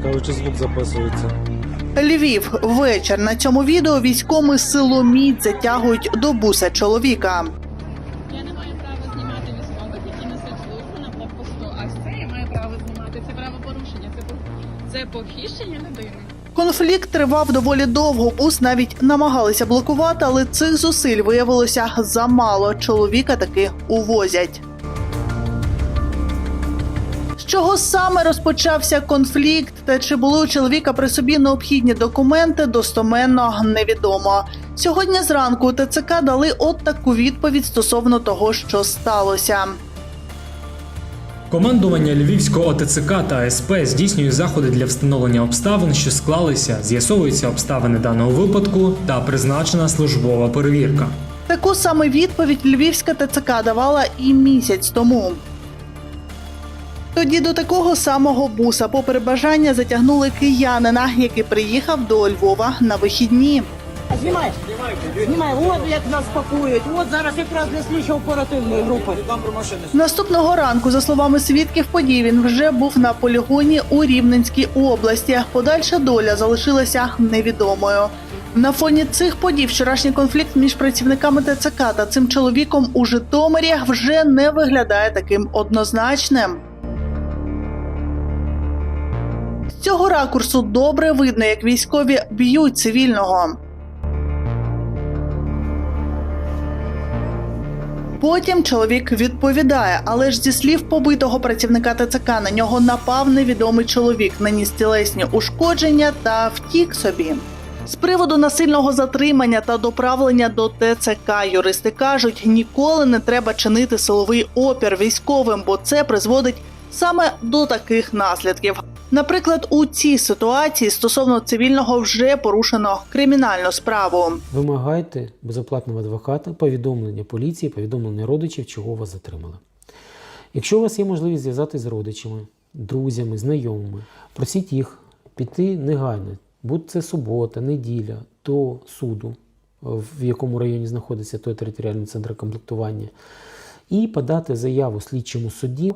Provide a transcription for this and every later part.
Цікаво, чи звук записується. Львів. Вечір. На цьому відео військові силоміць затягують до буса чоловіка. Я не маю права знімати військових, які несуть службу на блокпосту. А це я маю право знімати. Це правопорушення. Це це похищення людини. Конфлікт тривав доволі довго. Бус навіть намагалися блокувати, але цих зусиль виявилося замало. Чоловіка таки увозять. Чого саме розпочався конфлікт, та чи були у чоловіка при собі необхідні документи, достоменно невідомо. Сьогодні зранку ТЦК дали от таку відповідь стосовно того, що сталося. Командування Львівського ОТЦК та СП здійснює заходи для встановлення обставин, що склалися, з'ясовуються обставини даного випадку та призначена службова перевірка. Таку саме відповідь Львівська ТЦК давала і місяць тому. Тоді до такого самого буса, попри бажання, затягнули киянина, який приїхав до Львова на вихідні. Знімай. Знімай. От як нас пакують. От зараз якраз для слідчо оперативної групи. Наступного ранку, за словами свідків подій, він вже був на полігоні у Рівненській області. Подальша доля залишилася невідомою. На фоні цих подій вчорашній конфлікт між працівниками ТЦК та цим чоловіком у Житомирі вже не виглядає таким однозначним. Цього ракурсу добре видно, як військові б'ють цивільного. Потім чоловік відповідає, але ж зі слів побитого працівника ТЦК на нього напав невідомий чоловік, наніс тілесні ушкодження та втік собі. З приводу насильного затримання та доправлення до ТЦК юристи кажуть, ніколи не треба чинити силовий опір військовим, бо це призводить саме до таких наслідків. Наприклад, у цій ситуації стосовно цивільного вже порушено кримінальну справу. Вимагайте безоплатного адвоката, повідомлення поліції, повідомлення родичів, чого вас затримали. Якщо у вас є можливість зв'язатися з родичами, друзями, знайомими, просіть їх піти негайно, будь це субота, неділя, до суду, в якому районі знаходиться той територіальний центр комплектування, і подати заяву слідчому судді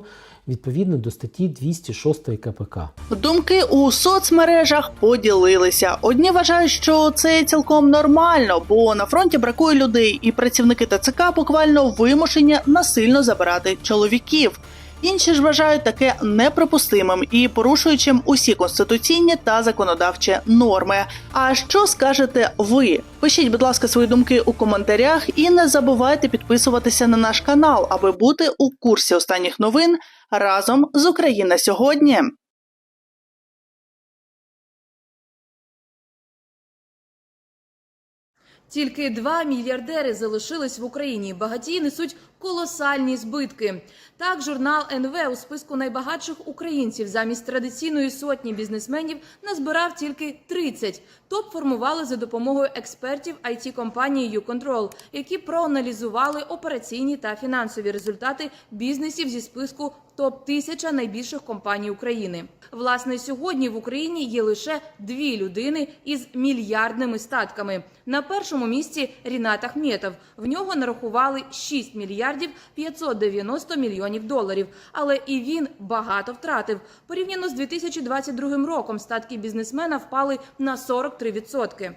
відповідно до статті 206 КПК. Думки у соцмережах поділилися. Одні вважають, що це цілком нормально, бо на фронті бракує людей, і працівники ТЦК буквально вимушені насильно забирати чоловіків. Інші ж вважають таке неприпустимим і порушуючим усі конституційні та законодавчі норми. А що скажете ви? Пишіть, будь ласка, свої думки у коментарях і не забувайте підписуватися на наш канал, аби бути у курсі останніх новин разом з Україна сьогодні. Тільки два мільярдери залишились в Україні. Багатії несуть колосальні збитки. Так, журнал НВ у списку найбагатших українців замість традиційної сотні бізнесменів назбирав тільки 30. Топ формували за допомогою експертів it компанії YouControl, які проаналізували операційні та фінансові результати бізнесів зі списку топ 1000 найбільших компаній України. Власне, сьогодні в Україні є лише дві людини із мільярдними статками. На першому місці Рінат Ахметов. В нього нарахували 6 мільярдів 590 мільйонів доларів. Але і він багато втратив. Порівняно з 2022 роком статки бізнесмена впали на 43%.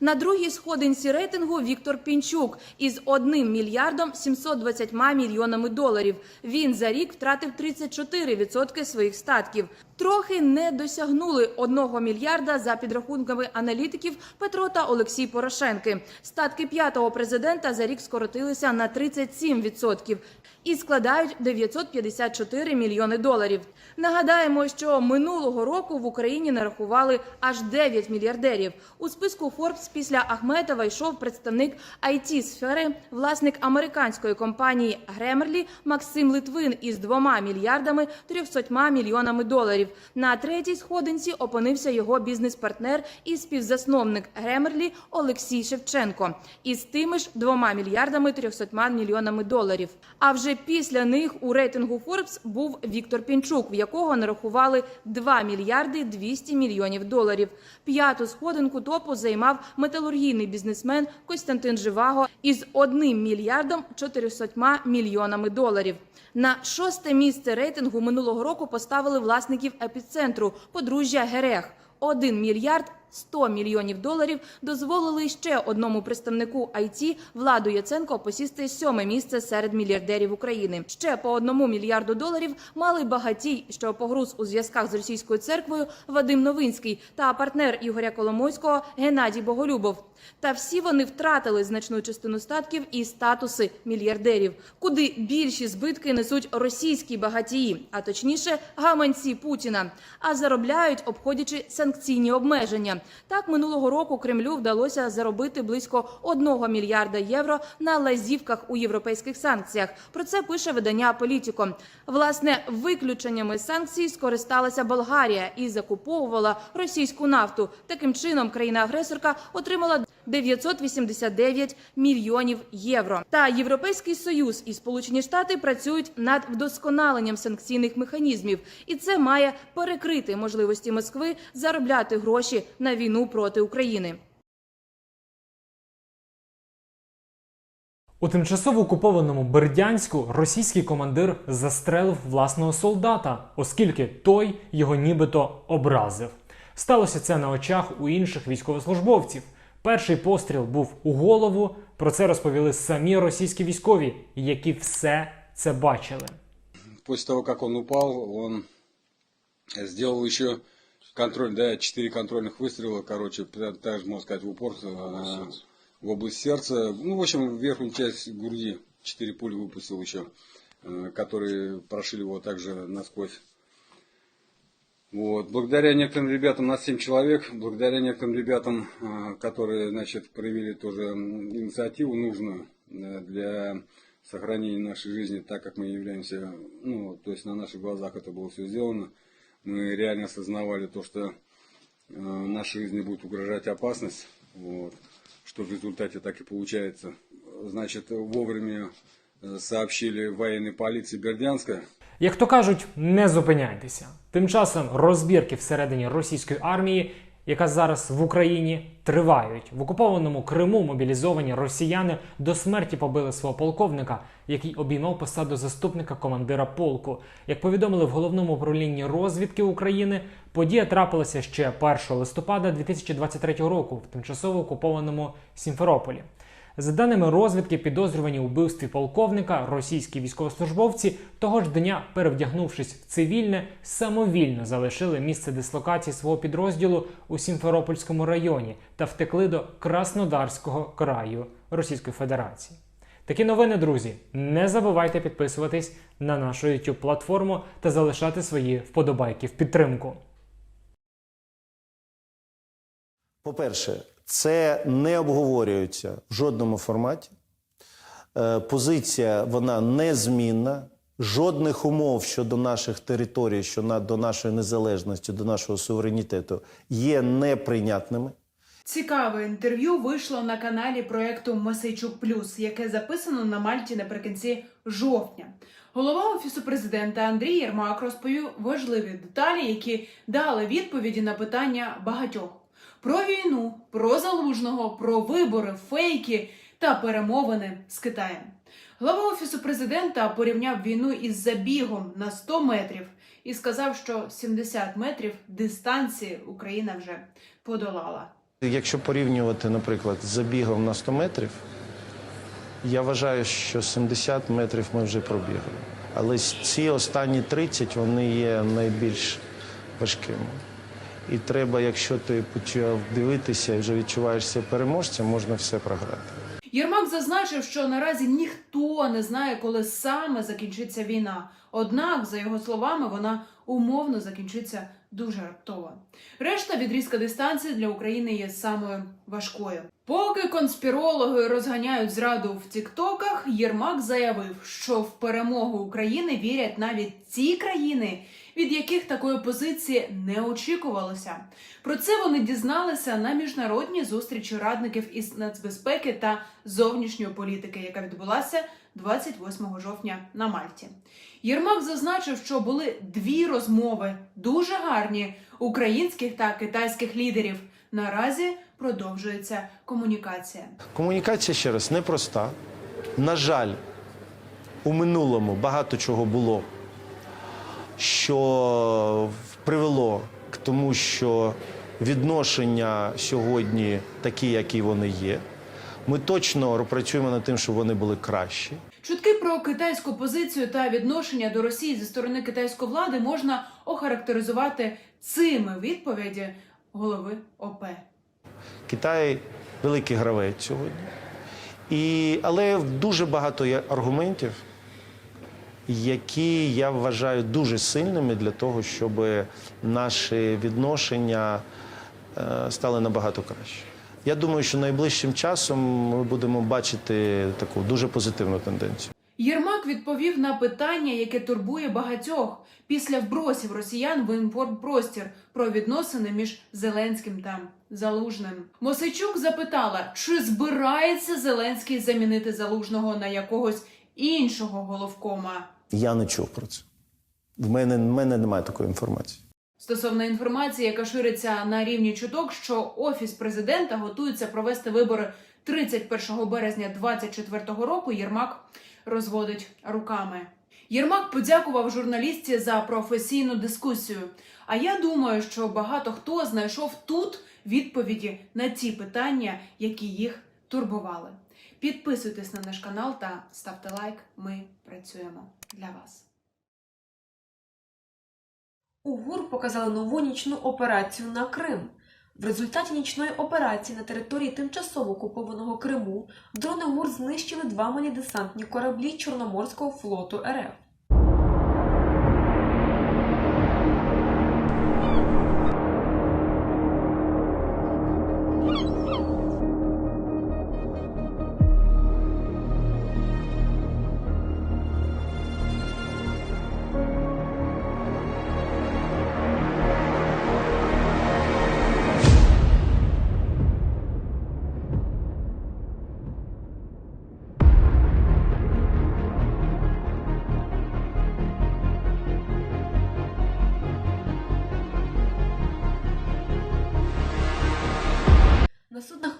На другій сходинці рейтингу Віктор Пінчук із 1 мільярдом 720 мільйонами доларів. Він за рік втратив 34% своїх статків. Трохи не досягнули 1 мільярда за підрахунками аналітиків Петро та Олексій Порошенки. Статки п'ятого президента за рік скоротилися на 37% і складають 954 мільйони доларів. Нагадаємо, що минулого року в Україні нарахували аж 9 мільярдерів. У списку Forbes після Ахметова йшов представник it сфери, власник американської компанії Grammarly Максим Литвин із 2 мільярдами 300 мільйонами доларів. На третій сходинці опинився його бізнес-партнер і співзасновник Grammarly Олексій Шевченко із тими ж 2 мільярдами 300 мільйонами доларів. А вже після них у рейтингу Forbes був Віктор Пінчук, в якого нарахували 2 мільярди 200 мільйонів доларів. П'яту сходинку топу займав металургійний бізнесмен Костянтин Живаго із 1 мільярдом 400 мільйонами доларів. На шосте місце рейтингу минулого року поставили власників епіцентру подружжя Герех. 1 мільярд 100 мільйонів доларів дозволили ще одному представнику IT Владу Яценко посісти сьоме місце серед мільярдерів України. Ще по одному мільярду доларів мали багатій, що погруз у зв'язках з російською церквою Вадим Новинський та партнер Ігоря Коломойського Геннадій Боголюбов. Та всі вони втратили значну частину статків і статуси мільярдерів, куди більші збитки несуть російські багатії, а точніше гаманці Путіна, а заробляють, обходячи санкційні обмеження. Так минулого року Кремлю вдалося заробити близько 1 мільярда євро на лазівках у європейських санкціях. Про це пише видання Політіко. Власне, виключеннями санкцій скористалася Болгарія і закуповувала російську нафту. Таким чином, країна-агресорка отримала 989 мільйонів євро. Та Європейський Союз і Сполучені Штати працюють над вдосконаленням санкційних механізмів, і це має перекрити можливості Москви заробляти гроші на війну проти України. У тимчасово окупованому Бердянську російський командир застрелив власного солдата, оскільки той його нібито образив. Сталося це на очах у інших військовослужбовців. Перший постріл був у голову. Про це розповіли самі російські військові, які все це бачили. После того, как он упал, он сделал еще контроль, да, четыре контрольных выстрела, короче, прям так же, можно сказать, в упор, э, в область сердца. Ну, в общем, в верхнюю часть груди четыре пули выпустил еще, э, которые прошили его также насквозь. Вот. Благодаря некоторым ребятам, нас 7 человек, благодаря некоторым ребятам, э, которые, значит, проявили тоже инициативу нужную э, для сохранения нашей жизни, так как мы являемся, ну, то есть на наших глазах это было все сделано. Мы реально осознавали то, что э, нашей жизни будет угрожать опасность, вот, что в результате так и получается. Значит, вовремя сообщили военной полиции Бердянска, Як то кажуть, не зупиняйтеся. Тим часом розбірки всередині російської армії, яка зараз в Україні, тривають. В окупованому Криму мобілізовані росіяни до смерті побили свого полковника, який обіймав посаду заступника командира полку. Як повідомили в головному управлінні розвідки України, подія трапилася ще 1 листопада 2023 року в тимчасово окупованому Сімферополі. За даними розвідки, підозрювані у вбивстві полковника, російські військовослужбовці того ж дня, перевдягнувшись в цивільне, самовільно залишили місце дислокації свого підрозділу у Сімферопольському районі та втекли до Краснодарського краю Російської Федерації. Такі новини, друзі. Не забувайте підписуватись на нашу YouTube платформу та залишати свої вподобайки в підтримку. По-перше, це не обговорюється в жодному форматі. Е, Позиція вона незмінна. Жодних умов щодо наших територій, щодо до нашої незалежності, до нашого суверенітету є неприйнятними. Цікаве інтерв'ю вийшло на каналі проекту Масейчук Плюс, яке записано на Мальті наприкінці жовтня. Голова офісу президента Андрій Єрмак розповів важливі деталі, які дали відповіді на питання багатьох про війну, про залужного, про вибори, фейки та перемовини з Китаєм. Глава офісу президента порівняв війну із забігом на 100 метрів і сказав, що 70 метрів дистанції Україна вже подолала. Якщо порівнювати, наприклад, з забігом на 100 метрів, я вважаю, що 70 метрів ми вже пробігли. Але ці останні 30 вони є найбільш важкими. І треба, якщо ти почав дивитися і вже відчуваєшся переможцем, можна все програти. Єрмак зазначив, що наразі ніхто не знає, коли саме закінчиться війна. Однак, за його словами, вона умовно закінчиться дуже раптово. Решта відрізка дистанції для України є самою важкою. Поки конспірологи розганяють зраду в Тіктоках, Єрмак заявив, що в перемогу України вірять навіть ті країни, від яких такої позиції не очікувалося. Про це вони дізналися на міжнародній зустрічі радників із нацбезпеки та зовнішньої політики, яка відбулася 28 жовтня на Мальті. Єрмак зазначив, що були дві розмови дуже гарні українських та китайських лідерів. Наразі продовжується комунікація. Комунікація ще раз непроста. На жаль, у минулому багато чого було, що привело к тому, що відношення сьогодні такі, які вони є. Ми точно працюємо над тим, щоб вони були кращі. Чутки про китайську позицію та відношення до Росії зі сторони китайської влади можна охарактеризувати цими відповіді голови ОП. Китай великий гравець сьогодні. І, але дуже багато є аргументів, які я вважаю дуже сильними для того, щоб наші відношення е, стали набагато краще. Я думаю, що найближчим часом ми будемо бачити таку дуже позитивну тенденцію. Єрмак відповів на питання, яке турбує багатьох після вбросів росіян в інформпростір про відносини між Зеленським та Залужним. Мосичук запитала, чи збирається Зеленський замінити Залужного на якогось іншого головкома. Я не чув про це. В мене, в мене немає такої інформації. Стосовно інформації, яка шириться на рівні чуток, що офіс президента готується провести вибори 31 березня 2024 року. Єрмак розводить руками. Єрмак подякував журналістці за професійну дискусію. А я думаю, що багато хто знайшов тут відповіді на ті питання, які їх турбували. Підписуйтесь на наш канал та ставте лайк. Ми працюємо для вас. У ГУР показали нову нічну операцію на Крим. В результаті нічної операції на території тимчасово окупованого Криму дрони ГУР знищили два малі десантні кораблі Чорноморського флоту РФ.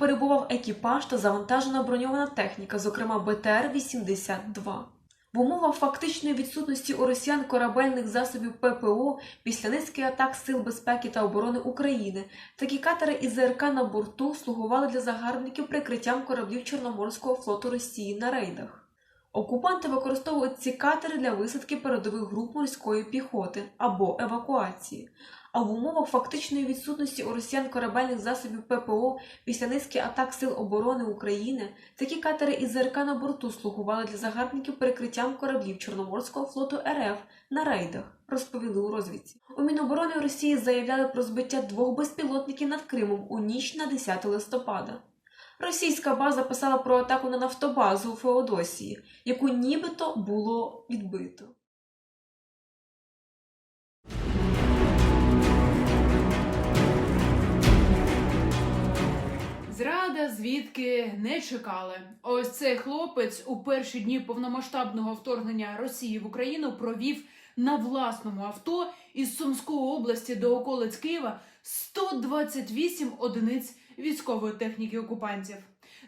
Перебував екіпаж та завантажена броньована техніка, зокрема БТР-82. В умовах фактичної відсутності у росіян корабельних засобів ППО після низки атак Сил безпеки та оборони України такі катери із ЗРК на борту слугували для загарбників прикриттям кораблів Чорноморського флоту Росії на рейдах. Окупанти використовують ці катери для висадки передових груп морської піхоти або евакуації. А в умовах фактичної відсутності у росіян корабельних засобів ППО після низки атак Сил оборони України такі катери із ЗРК на борту слугували для загарбників перекриттям кораблів Чорноморського флоту РФ на рейдах, розповіли у розвідці. У Міноборони Росії заявляли про збиття двох безпілотників над Кримом у ніч на 10 листопада. Російська база писала про атаку на нафтобазу у Феодосії, яку нібито було відбито. Звідки не чекали. Ось цей хлопець у перші дні повномасштабного вторгнення Росії в Україну провів на власному авто із Сумської області до околиць Києва 128 одиниць військової техніки окупантів.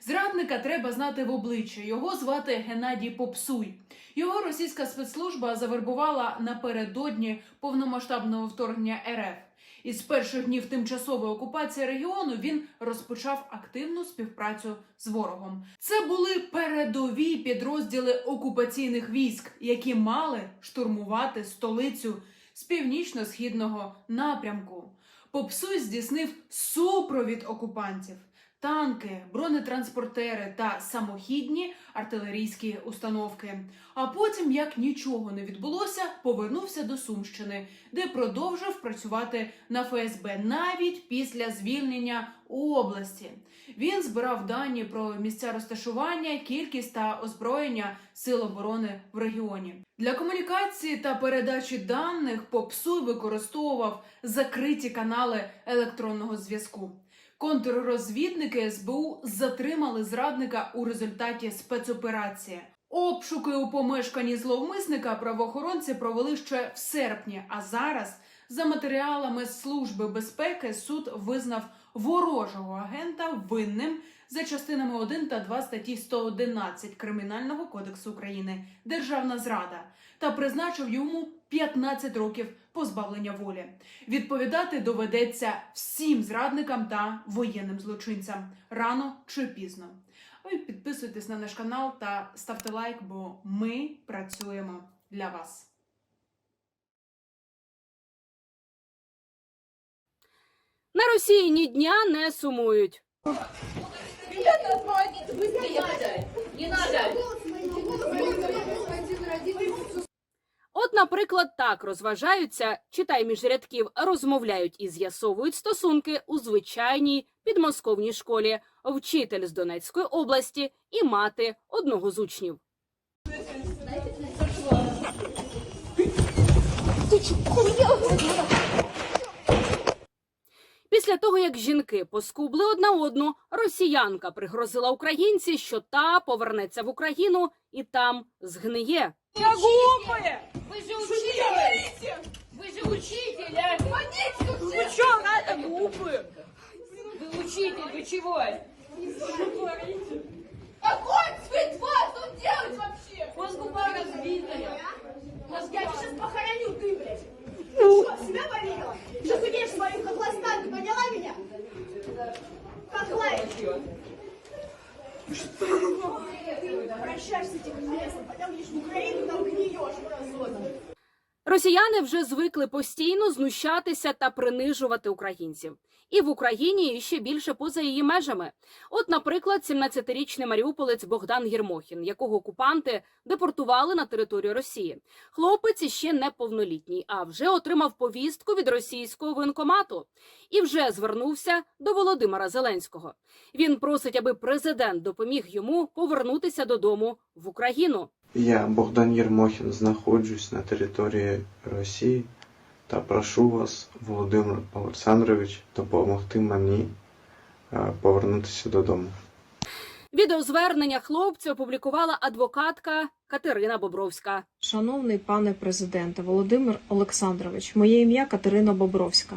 Зрадника треба знати в обличчя. Його звати Геннадій Попсуй. Його російська спецслужба завербувала напередодні повномасштабного вторгнення РФ. Із перших днів тимчасової окупації регіону він розпочав активну співпрацю з ворогом. Це були передові підрозділи окупаційних військ, які мали штурмувати столицю з північно-східного напрямку. Попсуй здійснив супровід окупантів. Танки, бронетранспортери та самохідні артилерійські установки. А потім, як нічого не відбулося, повернувся до Сумщини, де продовжив працювати на ФСБ навіть після звільнення області. Він збирав дані про місця розташування, кількість та озброєння сил оборони в регіоні. Для комунікації та передачі даних Попсуй використовував закриті канали електронного зв'язку. Контррозвідники СБУ затримали зрадника у результаті спецоперації. Обшуки у помешканні зловмисника правоохоронці провели ще в серпні. А зараз, за матеріалами Служби безпеки, суд визнав ворожого агента винним за частинами 1 та 2 статті 111 Кримінального кодексу України Державна зрада та призначив йому 15 років позбавлення волі. Відповідати доведеться всім зрадникам та воєнним злочинцям рано чи пізно. Ви підписуйтесь на наш канал та ставте лайк, бо ми працюємо для вас. На Росії ні дня не сумують. От, наприклад, так розважаються, читай між рядків, розмовляють і з'ясовують стосунки у звичайній підмосковній школі, вчитель з Донецької області і мати одного з учнів. Після того, як жінки поскубли одна одну, росіянка пригрозила українці, що та повернеться в Україну і там згниє. Вы же учитель! Вы же учитель! а? Вы что, надо глупые? Вы учитель, вы чего? Какой цвет вас? Что делать вообще? Мозгуба разбитая. Мозги, я тебя сейчас похороню, ты, блядь. Ты что, в себя поверила? Что сидишь свою хохлостан, ты поняла меня? Хохла Ты там гниешь. Росіяни вже звикли постійно знущатися та принижувати українців. І в Україні, і ще більше поза її межами. От, наприклад, 17-річний маріуполець Богдан Єрмохін, якого окупанти депортували на територію Росії. Хлопець іще неповнолітній, а вже отримав повістку від російського воєнкомату і вже звернувся до Володимира Зеленського. Він просить, аби президент допоміг йому повернутися додому в Україну. Я, Богдан Єрмохін, знаходжусь на території Росії та прошу вас, Володимир Олександрович, допомогти мені е, повернутися додому. Відеозвернення хлопця опублікувала адвокатка Катерина Бобровська. Шановний пане президенте Володимир Олександрович, моє ім'я Катерина Бобровська.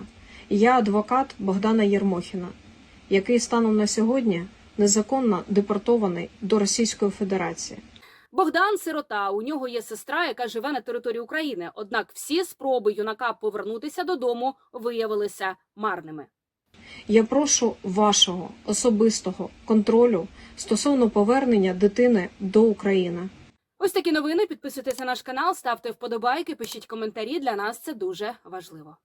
Я адвокат Богдана Єрмохіна, який станом на сьогодні незаконно депортований до Російської Федерації. Богдан сирота. У нього є сестра, яка живе на території України. Однак всі спроби юнака повернутися додому виявилися марними. Я прошу вашого особистого контролю стосовно повернення дитини до України. Ось такі новини. Підписуйтесь на наш канал, ставте вподобайки, пишіть коментарі. Для нас це дуже важливо.